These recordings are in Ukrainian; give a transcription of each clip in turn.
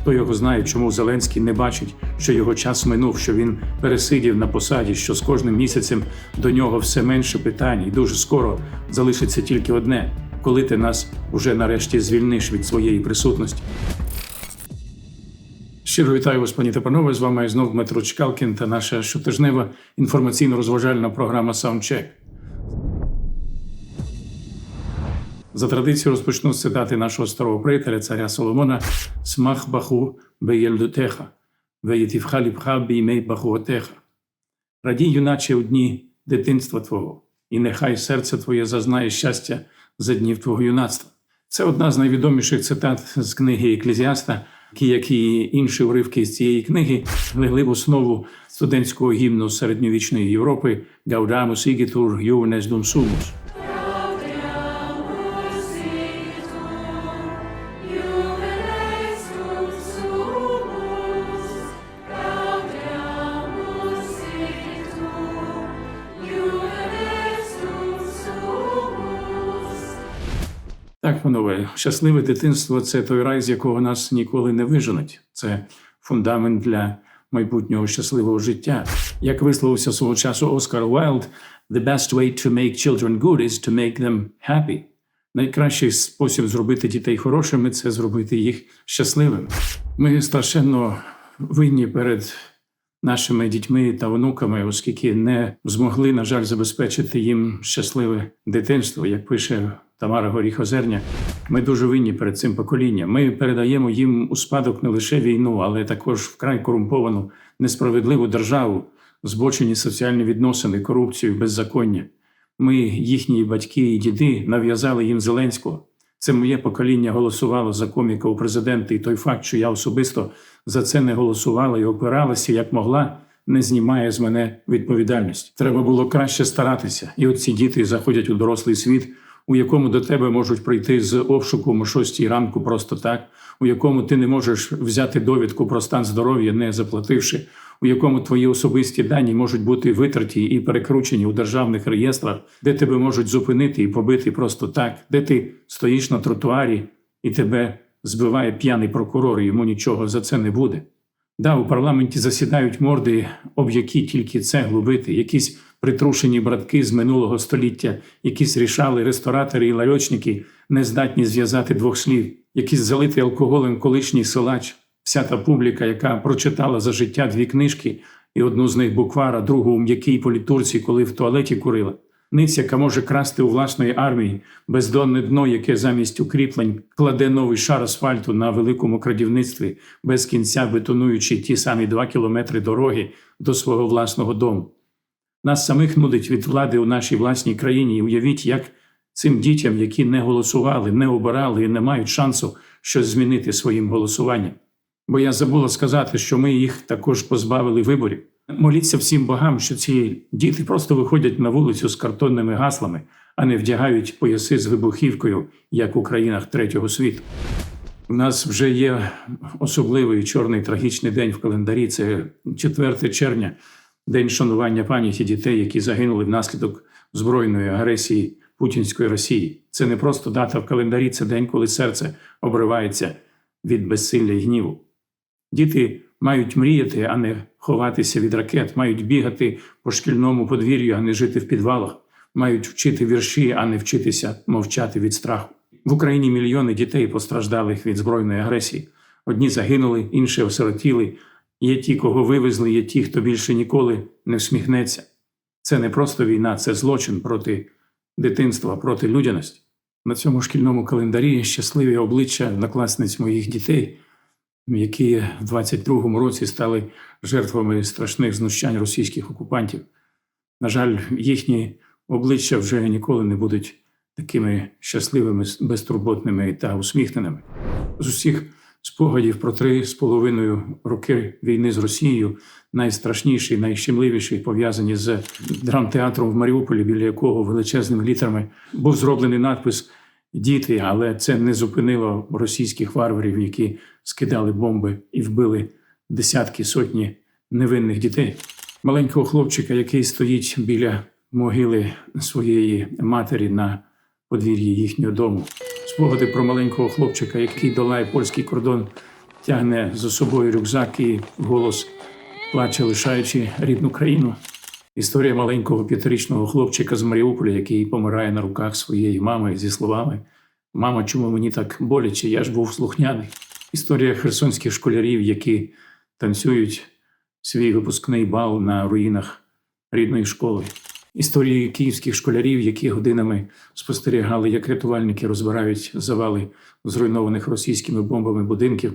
Хто його знає, чому Зеленський не бачить, що його час минув, що він пересидів на посаді, що з кожним місяцем до нього все менше питань, і дуже скоро залишиться тільки одне: коли ти нас уже нарешті звільниш від своєї присутності. Щиро вітаю вас, пані та панове. З вами знов Дмитро Чкалкін та наша щотижнева інформаційно-розважальна програма Саундчек. За традицією розпочну з цитати нашого старого приятеля, царя Соломона Смах баху беєльдутеха, веєтівха ліпха біймей бахуотеха. Радій, юначе, у дні дитинства Твого, і нехай серце Твоє зазнає щастя за днів Твого юнацтва. Це одна з найвідоміших цитат з книги Еклезіаста, як і інші уривки з цієї книги, легли в основу студентського гімну середньовічної Європи Gaudamus igitur juvenes dum Панове, щасливе дитинство це той рай, з якого нас ніколи не виженуть. Це фундамент для майбутнього щасливого життя. Як висловився свого часу Оскар Уайлд, the best way to make children good is to make them happy. Найкращий спосіб зробити дітей хорошими це зробити їх щасливими. Ми страшенно винні перед нашими дітьми та онуками, оскільки не змогли, на жаль, забезпечити їм щасливе дитинство, як пише Тамара Горіхозерня. Ми дуже винні перед цим поколінням. Ми передаємо їм у спадок не лише війну, але також вкрай корумповану, несправедливу державу, збочені соціальні відносини, корупцію, беззаконня. Ми, їхні батьки і діди, нав'язали їм Зеленського. Це моє покоління голосувало за коміка у президенти, і той факт, що я особисто за це не голосувала і опиралася як могла, не знімає з мене відповідальність. Треба було краще старатися. І от ці діти заходять у дорослий світ, у якому до тебе можуть прийти з обшуком о 6 ранку просто так, у якому ти не можеш взяти довідку про стан здоров'я, не заплативши, у якому твої особисті дані можуть бути витраті і перекручені у державних реєстрах, де тебе можуть зупинити і побити просто так, де ти стоїш на тротуарі і тебе збиває п'яний прокурор, і йому нічого за це не буде. Да, у парламенті засідають морди, об які тільки цеглу бити, якісь притрушені братки з минулого століття, якісь рішали ресторатори і ларьочники, не здатні зв'язати двох слів, якийсь залитий алкоголем колишній силач, вся та публіка, яка прочитала за життя дві книжки, і одну з них буквара, другу у м'якій політурці, коли в туалеті курила. Ниць, яка може красти у власної армії, бездонне дно, яке замість укріплень кладе новий шар асфальту на великому крадівництві, без кінця бетонуючи ті самі два кілометри дороги до свого власного дому. Нас самих нудить від влади у нашій власній країні. І уявіть, як цим дітям, які не голосували, не обирали і не мають шансу щось змінити своїм голосуванням. Бо я забула сказати, що ми їх також позбавили виборів. Моліться всім богам, що ці діти просто виходять на вулицю з картонними гаслами, а не вдягають пояси з вибухівкою, як у країнах третього світу. У нас вже є особливий чорний трагічний день в календарі. Це 4 червня, день шанування пам'яті дітей, які загинули внаслідок збройної агресії путінської Росії. Це не просто дата в календарі, це день, коли серце обривається від безсилля і гніву. Діти мають мріяти, а не ховатися від ракет, мають бігати по шкільному подвір'ю, а не жити в підвалах, мають вчити вірші, а не вчитися мовчати від страху. В Україні мільйони дітей постраждалих від збройної агресії. Одні загинули, інші осиротіли. Є ті, кого вивезли, є ті, хто більше ніколи не всміхнеться. Це не просто війна, це злочин проти дитинства, проти людяності. На цьому шкільному календарі щасливі обличчя однокласниць моїх дітей, які в 22-му році стали жертвами страшних знущань російських окупантів. На жаль, їхні обличчя вже ніколи не будуть такими щасливими, безтурботними та усміхненими. З усіх спогадів про три з половиною роки війни з Росією найстрашніші, найщемливіші пов'язані з драмтеатром в Маріуполі, біля якого величезними літерами був зроблений надпис Діти, але це не зупинило російських варварів, які скидали бомби і вбили десятки сотні невинних дітей. Маленького хлопчика, який стоїть біля могили своєї матері на подвір'ї їхнього дому. Спогади про маленького хлопчика, який долає польський кордон тягне за собою рюкзак і голос плаче, лишаючи рідну країну. Історія маленького п'ятирічного хлопчика з Маріуполя, який помирає на руках своєї мами зі словами Мама, чому мені так боляче? Я ж був слухняний. Історія херсонських школярів, які танцюють свій випускний бал на руїнах рідної школи. Історії київських школярів, які годинами спостерігали, як рятувальники розбирають завали зруйнованих російськими бомбами будинків,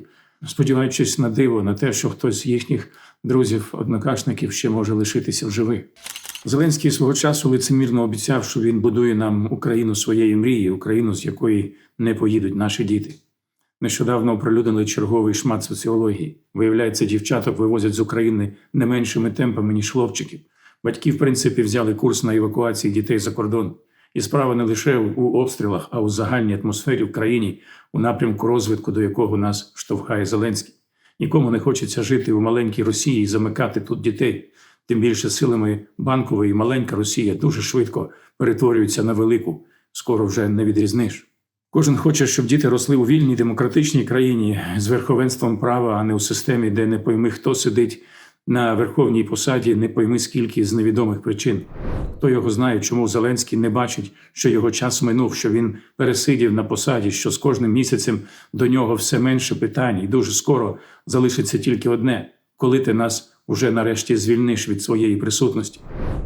сподіваючись на диво, на те, що хтось з їхніх друзів, однокашників ще може лишитися в живих. Зеленський свого часу лицемірно обіцяв, що він будує нам Україну своєї мрії, Україну, з якої не поїдуть наші діти. Нещодавно оприлюднили черговий шмат соціології. Виявляється, дівчаток вивозять з України не меншими темпами, ніж хлопчиків. Батьки, в принципі, взяли курс на евакуацію дітей за кордон. І справа не лише у обстрілах, а у загальній атмосфері в країні, у напрямку розвитку, до якого нас штовхає Зеленський. Нікому не хочеться жити у маленькій Росії і замикати тут дітей. Тим більше силами банкової маленька Росія дуже швидко перетворюється на велику, скоро вже не відрізниш. Кожен хоче, щоб діти росли у вільній демократичній країні з верховенством права, а не у системі, де не пойми, хто сидить на верховній посаді, не пойми скільки з невідомих причин. Хто його знає, чому Зеленський не бачить, що його час минув, що він пересидів на посаді, що з кожним місяцем до нього все менше питань, і дуже скоро залишиться тільки одне коли ти нас уже нарешті звільниш від своєї присутності.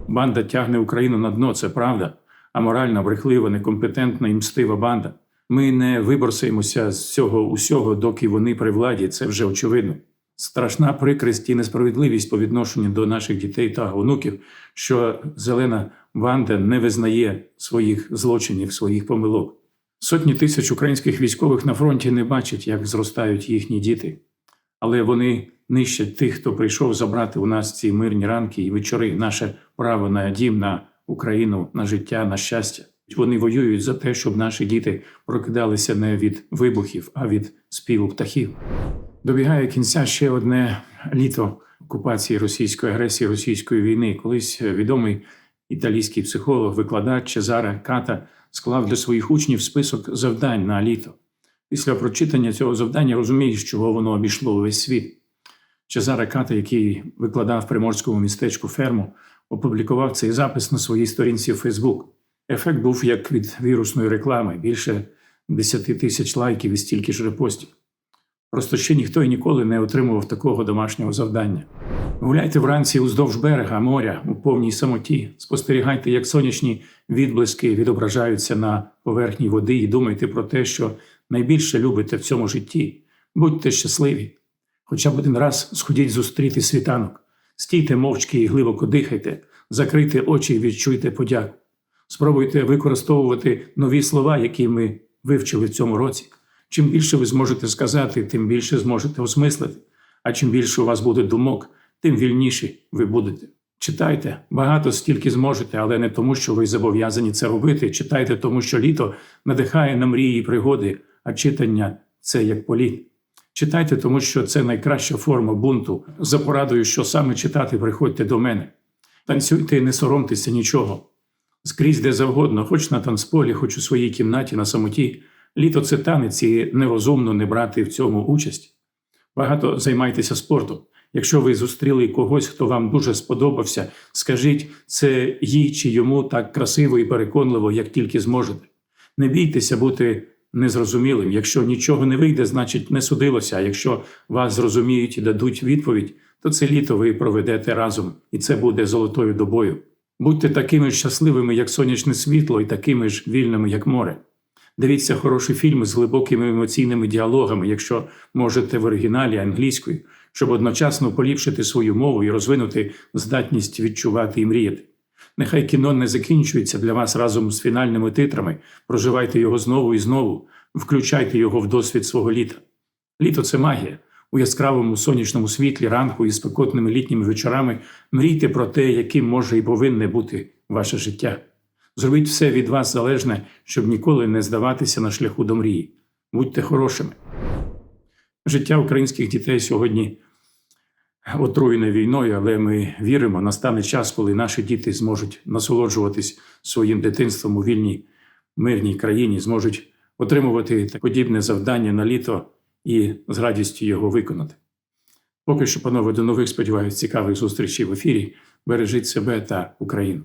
Банда тягне Україну на дно, це правда, а моральна, брехлива, некомпетентна і мстива банда. Ми не виборсаємося з цього усього, доки вони при владі, це вже очевидно. Страшна прикрість і несправедливість по відношенню до наших дітей та онуків, що зелена банда не визнає своїх злочинів, своїх помилок. Сотні тисяч українських військових на фронті не бачать, як зростають їхні діти, але вони нищать тих, хто прийшов забрати у нас ці мирні ранки і вечори, наше право на дім, на Україну, на життя, на щастя. Вони воюють за те, щоб наші діти прокидалися не від вибухів, а від співу птахів. Добігає кінця ще одне літо окупації російської агресії, російської війни. Колись відомий італійський психолог, викладач Чезаре Ката склав для своїх учнів список завдань на літо. Після прочитання цього завдання розумієш, чого воно обійшло увесь світ. Чезаре Ката, який викладав в приморському містечку ферму, опублікував цей запис на своїй сторінці в Фейсбук. Ефект був як від вірусної реклами, більше 10 тисяч лайків і стільки ж репостів. Просто ще ніхто і ніколи не отримував такого домашнього завдання. Гуляйте вранці уздовж берега, моря у повній самоті, спостерігайте, як сонячні відблиски відображаються на поверхні води, і думайте про те, що найбільше любите в цьому житті. Будьте щасливі. Хоча б один раз сходіть зустріти світанок, стійте мовчки і глибоко дихайте, закрийте очі і відчуйте подяку. Спробуйте використовувати нові слова, які ми вивчили в цьому році. Чим більше ви зможете сказати, тим більше зможете осмислити. А чим більше у вас буде думок, тим вільніші ви будете. Читайте багато стільки зможете, але не тому, що ви зобов'язані це робити. Читайте, тому що літо надихає на мрії і пригоди, а читання це як політ. Читайте, тому що це найкраща форма бунту. За порадою, що саме читати, приходьте до мене. Танцюйте і не соромтеся нічого. Скрізь де завгодно, хоч на танцполі, хоч у своїй кімнаті на самоті. Літо це танець і нерозумно не брати в цьому участь. Багато займайтеся спортом. Якщо ви зустріли когось, хто вам дуже сподобався, скажіть це їй чи йому так красиво і переконливо, як тільки зможете. Не бійтеся бути незрозумілим. Якщо нічого не вийде, значить не судилося. А якщо вас зрозуміють і дадуть відповідь, то це літо ви проведете разом, і це буде золотою добою. Будьте такими щасливими, як сонячне світло, і такими ж вільними, як море. Дивіться хороші фільми з глибокими емоційними діалогами, якщо можете в оригіналі англійською, щоб одночасно поліпшити свою мову і розвинути здатність відчувати і мріяти. Нехай кіно не закінчується для вас разом з фінальними титрами. Проживайте його знову і знову, включайте його в досвід свого літа. Літо це магія. У яскравому сонячному світлі ранку і спекотними літніми вечорами мрійте про те, яким може і повинне бути ваше життя. Зробіть все від вас залежне, щоб ніколи не здаватися на шляху до мрії. Будьте хорошими. Життя українських дітей сьогодні отруєне війною, але ми віримо, настане час, коли наші діти зможуть насолоджуватись своїм дитинством у вільній мирній країні, зможуть отримувати подібне завдання на літо і з радістю його виконати. Поки що, панове, до нових сподіваюся, цікавих зустрічей в ефірі. Бережіть себе та Україну.